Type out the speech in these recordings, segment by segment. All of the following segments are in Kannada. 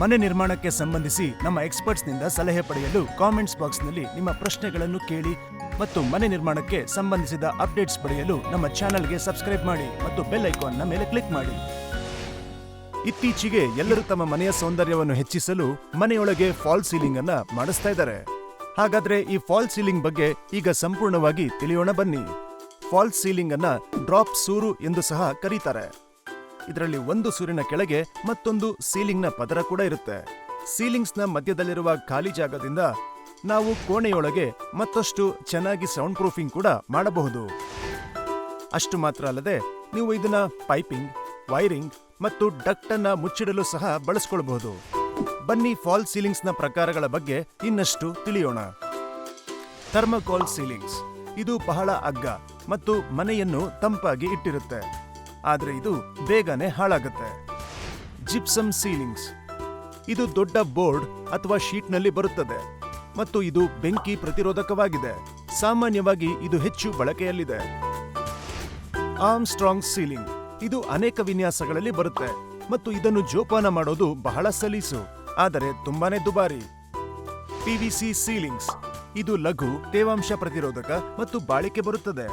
ಮನೆ ನಿರ್ಮಾಣಕ್ಕೆ ಸಂಬಂಧಿಸಿ ನಮ್ಮ ಎಕ್ಸ್ಪರ್ಟ್ಸ್ನಿಂದ ಸಲಹೆ ಪಡೆಯಲು ಕಾಮೆಂಟ್ಸ್ ಬಾಕ್ಸ್ನಲ್ಲಿ ನಿಮ್ಮ ಪ್ರಶ್ನೆಗಳನ್ನು ಕೇಳಿ ಮತ್ತು ಮನೆ ನಿರ್ಮಾಣಕ್ಕೆ ಸಂಬಂಧಿಸಿದ ಅಪ್ಡೇಟ್ಸ್ ಪಡೆಯಲು ನಮ್ಮ ಚಾನೆಲ್ಗೆ ಸಬ್ಸ್ಕ್ರೈಬ್ ಮಾಡಿ ಮತ್ತು ಬೆಲ್ ಐಕಾನ್ನ ಮೇಲೆ ಕ್ಲಿಕ್ ಮಾಡಿ. ಇತ್ತೀಚೆಗೆ ಎಲ್ಲರೂ ತಮ್ಮ ಮನೆಯ ಸೌಂದರ್ಯವನ್ನು ಹೆಚ್ಚಿಸಲು ಮನೆಯೊಳಗೆ ಫಾಲ್ ಸೀಲಿಂಗ್ ಅನ್ನ ಮಾಡಿಸ್ತಾ ಇದ್ದಾರೆ. ಹಾಗಾದ್ರೆ ಈ ಫಾಲ್ ಸೀಲಿಂಗ್ ಬಗ್ಗೆ ಈಗ ಸಂಪೂರ್ಣವಾಗಿ ತಿಳಿಯೋಣ ಬನ್ನಿ. ಫಾಲ್ ಸೀಲಿಂಗ್ ಅನ್ನ ಡ್ರಾಪ್ ಸೂರು ಎಂದು ಸಹ ಕರೀತಾರೆ. ಇದರಲ್ಲಿ ಒಂದು ಸೂರ್ಯನ ಕೆಳಗೆ ಮತ್ತೊಂದು ಸೀಲಿಂಗ್ನ ಪದರ ಕೂಡ ಇರುತ್ತೆ. ಸೀಲಿಂಗ್ಸ್ನ ಮಧ್ಯದಲ್ಲಿರುವ ಖಾಲಿ ಜಾಗದಿಂದ ನಾವು ಕೋಣೆಯೊಳಗೆ ಮತ್ತಷ್ಟು ಚೆನ್ನಾಗಿ ಸೌಂಡ್ ಪ್ರೂಫಿಂಗ್ ಕೂಡ ಮಾಡಬಹುದು. ಅಷ್ಟು ಮಾತ್ರ ಅಲ್ಲದೆ ನೀವು ಇದನ್ನ ಪೈಪಿಂಗ್, ವೈರಿಂಗ್ ಮತ್ತು ಡಕ್ಟ್ ಅನ್ನ ಮುಚ್ಚಿಡಲು ಸಹ ಬಳಸ್ಕೊಳ್ಬಹುದು. ಬನ್ನಿ ಫಾಲ್ ಸೀಲಿಂಗ್ಸ್ನ ಪ್ರಕಾರಗಳ ಬಗ್ಗೆ ಇನ್ನಷ್ಟು ತಿಳಿಯೋಣ. Thermocol ceilings. ಇದು ಬಹಳ ಅಗ್ಗ ಮತ್ತು ಮನೆಯನ್ನು ತಂಪಾಗಿ ಇಟ್ಟಿರುತ್ತೆ. ಆದ್ರೆ ಇದು ಬೇಗನೆ ಹಾಳಾಗುತ್ತೆ. Gypsum ceilings. ಇದು ದೊಡ್ಡ ಬೋರ್ಡ್ ಅಥವಾ ಶೀಟ್ನಲ್ಲಿ ಬರುತ್ತದೆ ಮತ್ತು ಇದು ಬೆಂಕಿ ಪ್ರತಿರೋಧಕವಾಗಿದೆ. ಸಾಮಾನ್ಯವಾಗಿ ಇದು ಹೆಚ್ಚು ಬಳಕೆಯಲ್ಲಿದೆ. Armstrong ceiling. ಇದು ಅನೇಕ ವಿನ್ಯಾಸಗಳಲ್ಲಿ ಬರುತ್ತೆ ಮತ್ತು ಇದನ್ನು ಜೋಪಾನ ಮಾಡೋದು ಬಹಳ ಸಲೀಸು, ಆದರೆ ತುಂಬಾನೇ ದುಬಾರಿ. PVC ceilings. ಇದು ಲಘು, ತೇವಾಂಶ ಪ್ರತಿರೋಧಕ ಮತ್ತು ಬಾಳಿಕೆ ಬರುತ್ತದೆ.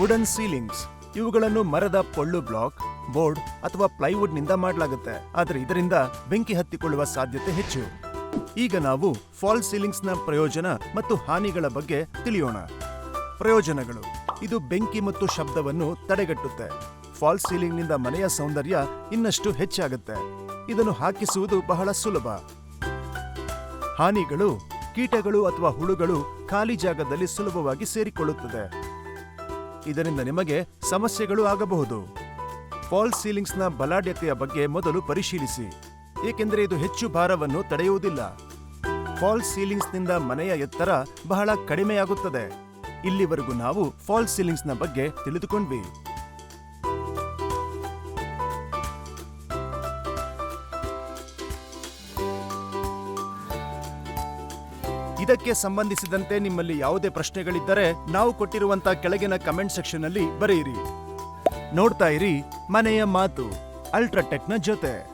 Wooden ceilings. ಇವುಗಳನ್ನು ಮರದ ಪೊಳ್ಳು ಬ್ಲಾಕ್, ಬೋರ್ಡ್ ಅಥವಾ ಪ್ಲೈವುಡ್ನಿಂದ ಮಾಡಲಾಗುತ್ತೆ. ಆದರೆ ಇದರಿಂದ ಬೆಂಕಿ ಹತ್ತಿಕೊಳ್ಳುವ ಸಾಧ್ಯತೆ ಹೆಚ್ಚು. ಈಗ ನಾವು ಫಾಲ್ ಸೀಲಿಂಗ್ಸ್ನ ಪ್ರಯೋಜನ ಮತ್ತು ಹಾನಿಗಳ ಬಗ್ಗೆ ತಿಳಿಯೋಣ. ಪ್ರಯೋಜನಗಳು. ಇದು ಬೆಂಕಿ ಮತ್ತು ಶಬ್ದವನ್ನು ತಡೆಗಟ್ಟುತ್ತೆ. ಫಾಲ್ ಸೀಲಿಂಗ್ನಿಂದ ಮನೆಯ ಸೌಂದರ್ಯ ಇನ್ನಷ್ಟು ಹೆಚ್ಚಾಗುತ್ತೆ. ಇದನ್ನು ಹಾಕಿಸುವುದು ಬಹಳ ಸುಲಭ. ಹಾನಿಗಳು ಕೀಟಗಳು ಅಥವಾ ಹುಳುಗಳು ಖಾಲಿ ಜಾಗದಲ್ಲಿ ಸುಲಭವಾಗಿ ಸೇರಿಕೊಳ್ಳುತ್ತದೆ. ಇದರಿಂದ ನಿಮಗೆ ಸಮಸ್ಯೆಗಳು ಆಗಬಹುದು. ಫಾಲ್ ಸೀಲಿಂಗ್ಸ್ನ ಬಲಾಢ್ಯತೆಯ ಬಗ್ಗೆ ಮೊದಲು ಪರಿಶೀಲಿಸಿ. ಏಕೆಂದರೆ ಇದು ಹೆಚ್ಚು ಭಾರವನ್ನು ತಡೆಯುವುದಿಲ್ಲ. ಫಾಲ್ ಸೀಲಿಂಗ್ಸ್ನಿಂದ ಮನೆಯ ಎತ್ತರ ಬಹಳ ಕಡಿಮೆಯಾಗುತ್ತದೆ. ಇಲ್ಲಿವರೆಗೂ ನಾವು ಫಾಲ್ ಸೀಲಿಂಗ್ಸ್ನ ಬಗ್ಗೆ ತಿಳಿದುಕೊಂಡ್ವಿ. ಇದಕ್ಕೆ ಸಂಬಂಧಿಸಿದಂತೆ ನಿಮ್ಮಲ್ಲಿ ಯಾವುದೇ ಪ್ರಶ್ನೆಗಳಿದ್ದರೆ ನಾವು ಕೊಟ್ಟಿರುವಂತ ಕೆಳಗಿನ ಕಮೆಂಟ್ ಸೆಕ್ಷನ್ ಅಲ್ಲಿ ಬರೆಯಿರಿ. ನೋಡ್ತಾ ಇರಿ ಮನೆಯ ಮಾತು, ಅಲ್ಟ್ರಾಟೆಕ್ನ ಜೊತೆ.